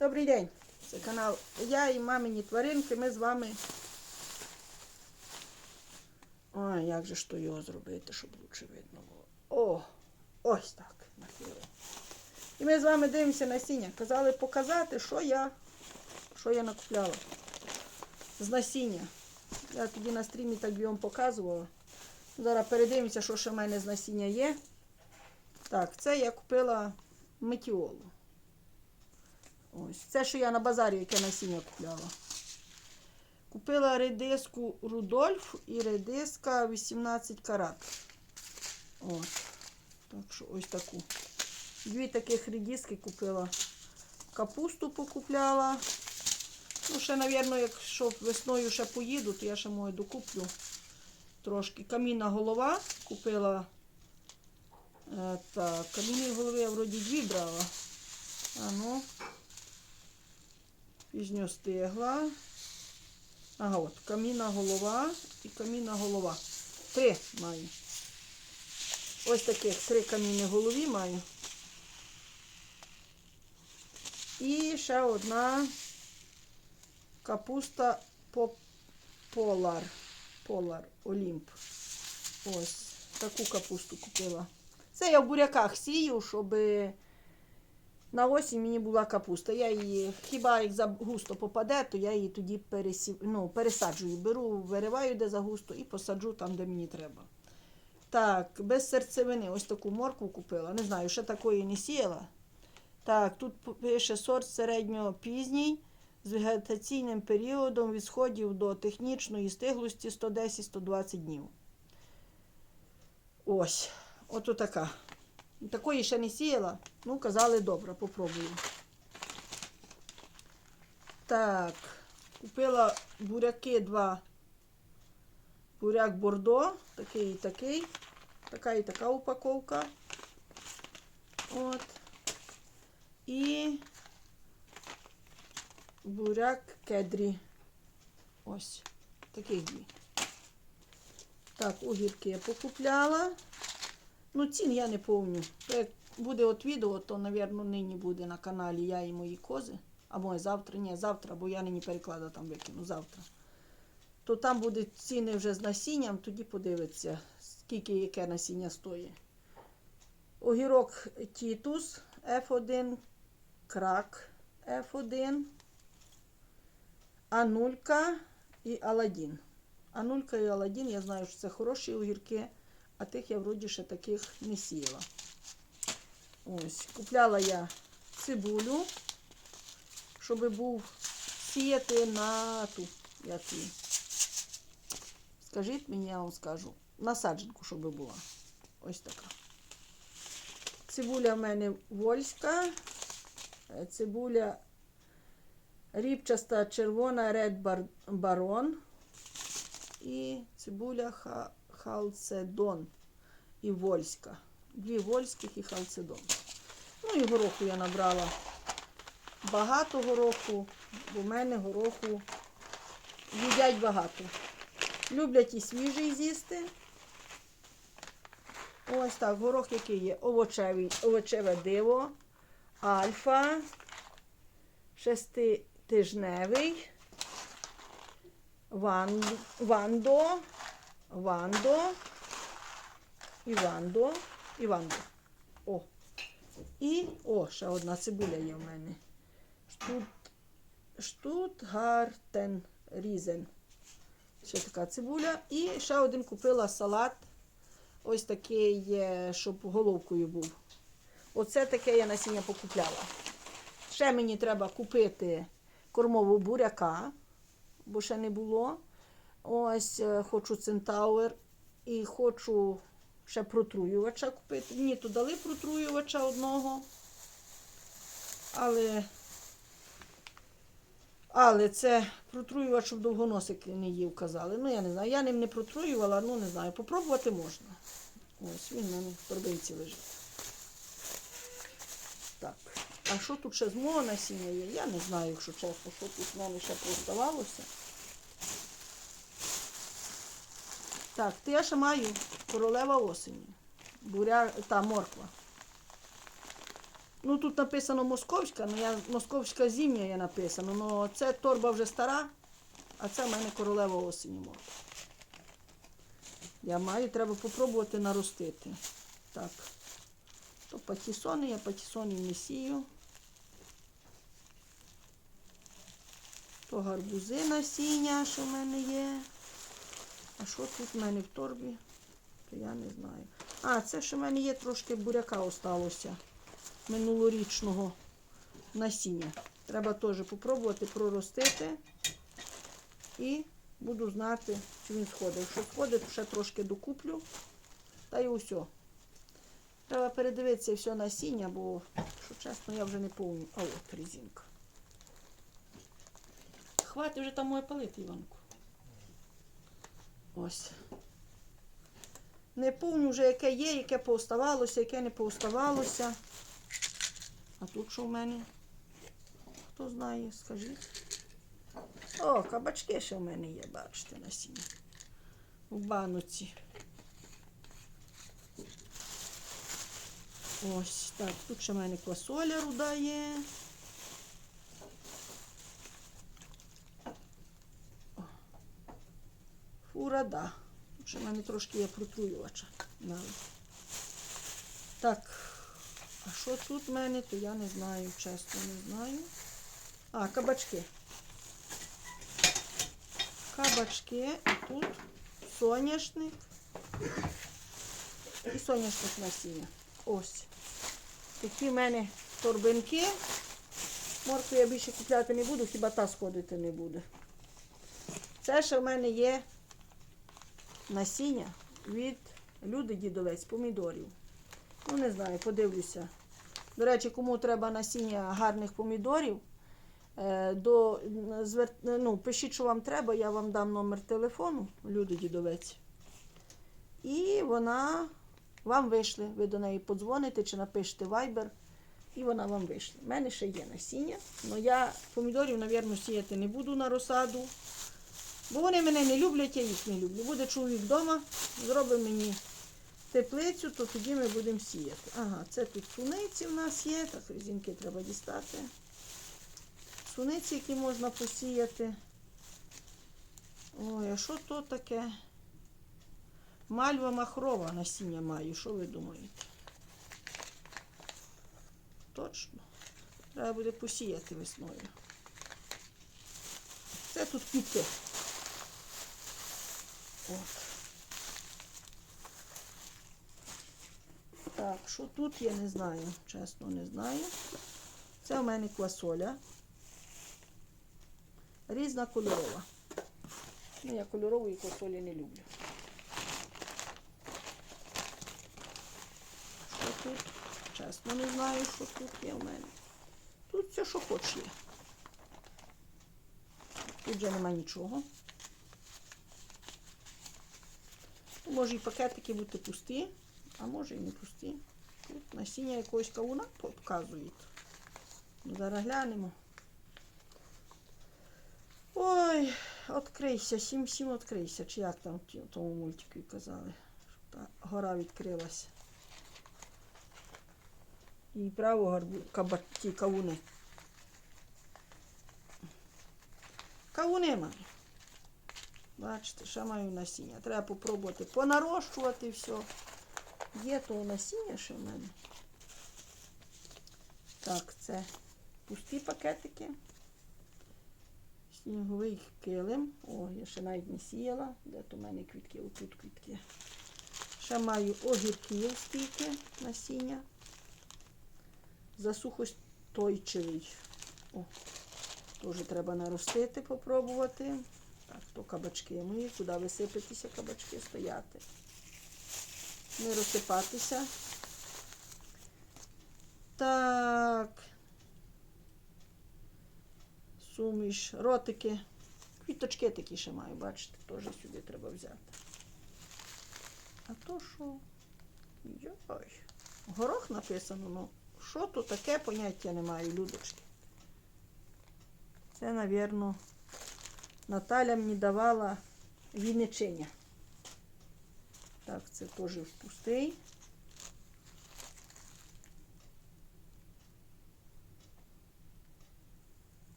Добрий день. Це канал Я і мамині тваринки. Ми з вами. Ой, як же ж то його зробити, щоб лучше видно було. О! Ось так. нахилили. І ми з вами дивимося насіння. Казали показати, що я, що я накупляла з насіння. Я тоді на стрімі так бігом показувала. Зараз передивимося, що ще в мене з насіння є. Так, це я купила метіолу. Ось. Це, що я на базарі, яке насіння купляла. Купила редиску Рудольф і редиска 18 карат. Ось. Так що ось таку. Дві таких редиски купила. Капусту покупляла. Ну, ще, мабуть, якщо весною ще поїду, то я ще може докуплю трошки. Камінна голова купила. Е, так, камінні голови я вроді дві брала. А ну. Пізньо стигла. Ага, от камінна голова і камінна голова. Три маю. Ось таких три камінні голові маю. І ще одна капуста по Полар. Полар Олімп. Ось таку капусту купила. Це я в буряках сію, щоб на осінь мені була капуста. Я її, хіба як за густо попаде, то я її тоді пересів, ну, пересаджую. Беру, вириваю де за густо і посаджу там, де мені треба. Так, без серцевини ось таку моркву купила. Не знаю, ще такої не сіяла. Так, тут пише сорт середньопізній з вегетаційним періодом від сходів до технічної стиглості 110-120 днів. Ось, ото така. Такої ще не сіяла. Ну, казали, добре, попробую. Так, купила буряки два. Буряк бордо, такий і такий. Така і така упаковка. От. І буряк кедрі. Ось. Таких дві. Так, огірки я покупляла. Ну, цін я не помню. Як буде от відео, то, мабуть, нині буде на каналі Я і мої кози. Або завтра, ні, завтра, бо я нині перекладу там викину завтра. То там будуть ціни вже з насінням, тоді подивиться, скільки яке насіння стоїть. Огірок Тітус F1, крак F1, Анулька і Аладдін. Анулька і Аладдін, я знаю, що це хороші огірки, а тих я вроді ще таких не сіяла. Ось, купляла я цибулю, щоб був сіяти на ту, як її. Скажіть мені, я вам скажу, насадженку, щоб була. Ось така. Цибуля в мене вольська, е, цибуля рібчаста червона Red Baron і цибуля халцедон і вольська. Дві вольських і халцедон. Ну і гороху я набрала багато гороху, бо в мене гороху їдять багато. Люблять і свіжий з'їсти. Ось так, горох який є. Овочевий, овочеве диво, альфа, шеститижневий, ван, вандо, вандо, і вандо, і вандо. О. І, о, ще одна цибуля є в мене. Штут, Штутгартен Різен. Ще така цибуля. І ще один купила салат. Ось такий, щоб головкою був. Оце таке я насіння покупляла. Ще мені треба купити кормову буряка, бо ще не було. Ось е, хочу центауер і хочу ще протруювача купити. Мені тут дали протруювача одного. Але але це протруювач, щоб довгоносик не їв, казали. Ну, я не знаю. Я ним не протруювала, ну не знаю. Попробувати можна. Ось він в мене в торбинці лежить. Так. А що тут ще з мого насіння є? Я не знаю, якщо чесно, що тут в мене ще поставалося. Так, ще маю королева осені. Буря та морква. Ну тут написано московська, ну я московська зимня є написано. Ну це торба вже стара, а це в мене королева осені морква. Я маю, треба попробувати наростити. Так. То патісони, я патісонів не сію. То гарбузи насіння, що в мене є. А що тут в мене в торбі? То я не знаю. А, це ще в мене є трошки буряка осталося минулорічного насіння. Треба теж попробувати проростити. І буду знати, чи він сходить. Якщо сходить, то ще трошки докуплю. Та й усе. Треба передивитися все насіння, бо, що чесно, я вже не помню. А от резинка. Хватить вже там моє палити, Іванку. Ось. Не помню вже, яке є, яке пооставалося, яке не пооставалося. А тут що в мене? Хто знає, скажіть. О, кабачки ще в мене є, бачите, насіння. У баноці. Ось так, тут ще в мене квасоля руда є. Фура, да. Тут ще в мене трошки є протруювача. Так, а що тут в мене, то я не знаю, чесно не знаю. А, кабачки. Кабачки, і тут соняшник. І соняшник насіння. Ось. Такі в мене торбинки. Морку я більше купляти не буду, хіба та сходити не буде. Це ще в мене є насіння від люди дідовець, помідорів. Ну, не знаю, подивлюся. До речі, кому треба насіння гарних помідорів, е, до, звер... ну, пишіть, що вам треба, я вам дам номер телефону, люди дідовець. І вона вам вийшли. Ви до неї подзвоните чи напишете Viber, і вона вам вийшла. У мене ще є насіння, але я помідорів, мабуть, сіяти не буду на розсаду. Бо вони мене не люблять, я їх не люблю. Буде чоловік вдома, зробить мені теплицю, то тоді ми будемо сіяти. Ага, це тут суниці в нас є. Так, резинки треба дістати. Суниці, які можна посіяти. Ой, а що то таке? Мальва махрова насіння маю. Що ви думаєте? Точно. Треба буде посіяти весною. Це тут квітки. От. Так, що тут я не знаю, чесно не знаю. Це у мене квасоля. Різна кольорова. Ну, я кольорової квасолі не люблю. Що тут? Чесно не знаю, що тут є в мене. Тут все, що хоч є. Тут вже нема нічого. Ну, Може і пакетики бути пусті, а може і не пусті. Тут насіння якогось кавуна показують. Ну, Зараз глянемо. Ой, відкрийся, сім-сім відкрийся. Чи як там в тому мультику казали, та гора відкрилася. І право гарбу, каба, ті кавуни. Кавуни маю. Бачите, ще маю насіння. Треба попробувати понарощувати все. Є того насіння ще в мене. Так, це пусті пакетики. Сніговий килим. О, я ще навіть не сіяла. Де то в мене квітки? Отут квітки. Ще маю огірків стільки насіння. Засухостойчивий. О, теж треба наростити, попробувати. Так, то кабачки мої, куди висипатися кабачки стояти. Не розсипатися. Так. Суміш, ротики. Квіточки такі ще маю, бачите, теж сюди треба взяти. А то що? Йой. Горох написано, ну що то таке поняття не маю, людочки. Це, напевно, Наталя мені давала віничиня. Так, це теж пустий.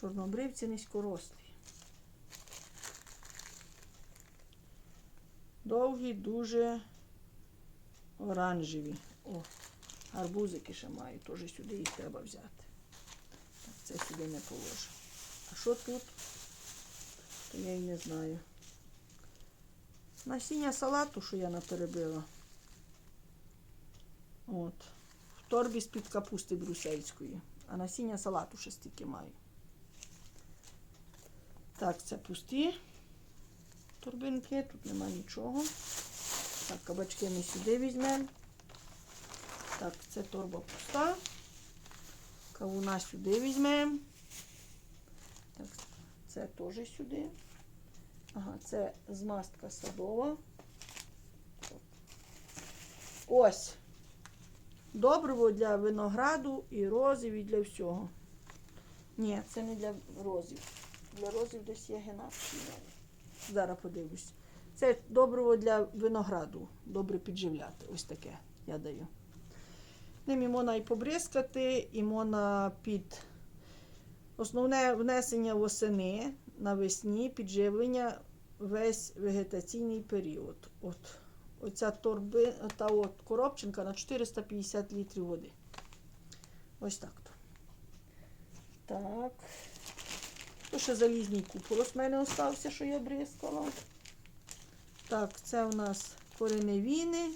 Чорнобривці низькорослі. Довгі, дуже оранжеві. О, гарбузики ще маю, теж сюди їх треба взяти. Так, Це сюди не положу. А що тут? Я й не знаю. Насіння салату, що я наперебила. От. В торбі з-під капусти брусельської. А насіння салату ще стільки маю. Так, це пусті торбинки, тут нема нічого. Так, кабачки ми сюди візьмемо. Так, це торба пуста. Кавуна сюди візьмемо. Це теж сюди. Ага, це змастка садова. Ось. Добриво для винограду і розів, і для всього. Ні, це не для розів. Для розів десь є геннадський. Зараз подивлюсь. Це добриво для винограду. Добре підживляти. Ось таке я даю. Ним і можна і побризкати, і можна під основне внесення восени навесні, підживлення весь вегетаційний період. От. Оця торби, та от коробчинка на 450 літрів води. Ось так то. Так. То ще залізний купорос в мене остався, що я бризкала. Так, це у нас кореневіни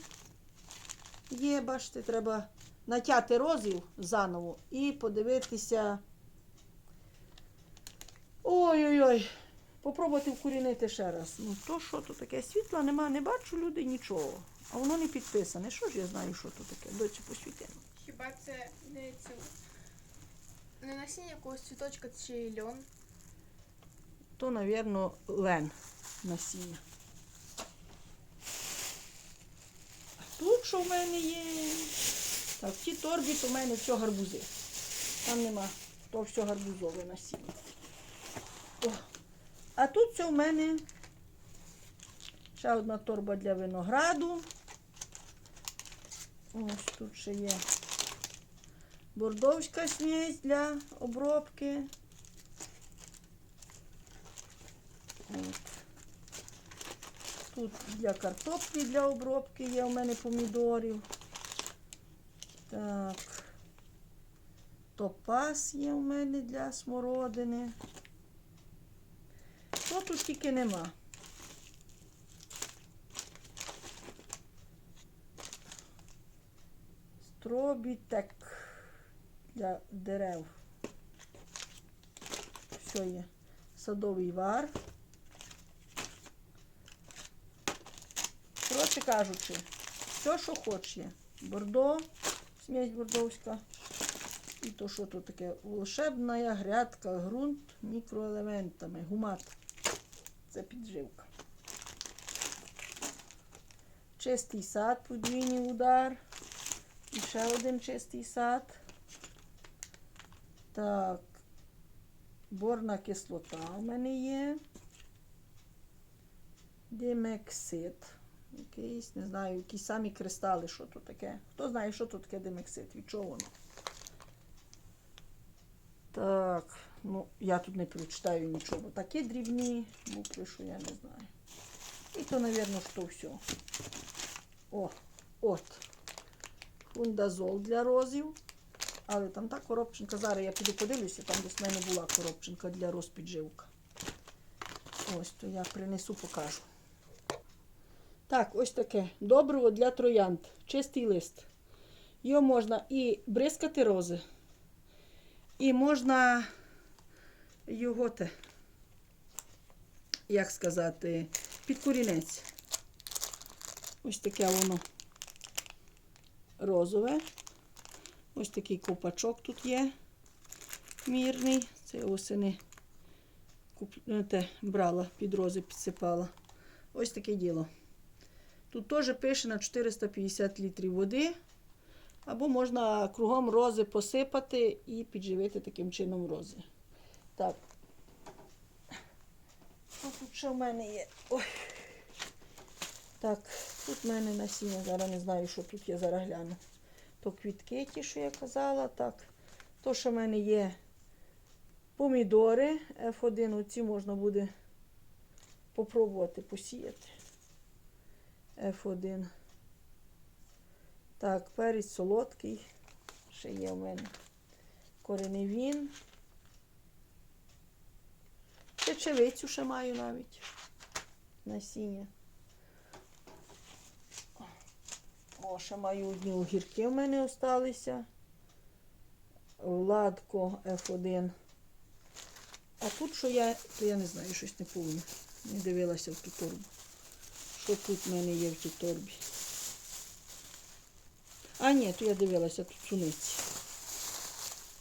є, бачите, треба натяти розів заново і подивитися. Ой-ой-ой. Попробувати вкорінити ще раз. Ну то що то таке? Світла нема, не бачу люди нічого. А воно не підписане. Що ж я знаю, що то таке? Доці посвіти. Хіба це не цю не насіння якогось цвіточка чи льон? То, напевно, лен насіння. А тут що в мене є? Так, в тій торбі то в мене все гарбузи. Там нема, то все гарбузове насіння. О. А тут все в мене ще одна торба для винограду. Ось тут ще є бордовська смесь для обробки. От. Тут для картоплі для обробки є у мене помідорів. Так. Топаз є у мене для смородини. Що тут тільки нема? Стробітек для дерев. Все є. Садовий вар. Коротше кажучи, все, що хоче. є. Бордо, смесь бордовська. І то, що тут таке? Волшебна грядка, ґрунт мікроелементами, гумат. Це підживка. Чистий сад, подвійний удар. І ще один чистий сад. Так. Борна кислота у мене є. Димексид. Якийсь, не знаю, якісь самі кристали, що тут таке. Хто знає, що тут таке димексид? Від чого воно? Так, ну я тут не прочитаю нічого. Такі дрібні букви, що я не знаю. І то, мабуть, що все. О, от. Фундазол для розів. Але там та коробчинка. Зараз я піду подивлюся, там десь в мене була коробчинка для розпідживка. Ось, то я принесу, покажу. Так, ось таке. Добриво для троянд. Чистий лист. Його можна і бризкати рози. І можна його те, як сказати, під корінець. Ось таке воно розове. Ось такий ковпачок тут є мірний. Це осени е, те, брала, під рози підсипала. Ось таке діло. Тут теж пише на 450 літрів води. Або можна кругом рози посипати і підживити таким чином рози. Так. Що тут ще в мене є? Ой. Так, тут в мене насіння. Зараз не знаю, що тут я зараз гляну. То квітки ті, що я казала. Так. То, що в мене є Помідори F1, оці можна буде попробувати посіяти. F1. Так, перець солодкий. Ще є у мене кореневін. Чечевицю ще маю навіть. Насіння. О, ще маю одні огірки в мене осталися. Владко F1. А тут що я, то я не знаю, щось не повні. Не дивилася в ту торбу. Що тут в мене є в тій торбі? А, ні, то я дивилася, тут суниці.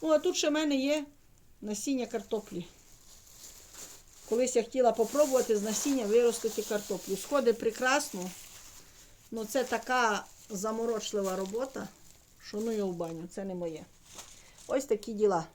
Ну, а тут ще в мене є насіння картоплі. Колись я хотіла попробувати з насіння виростити картоплю. Сходи прекрасно. але це така заморочлива робота, що ну я в баню, це не моє. Ось такі діла.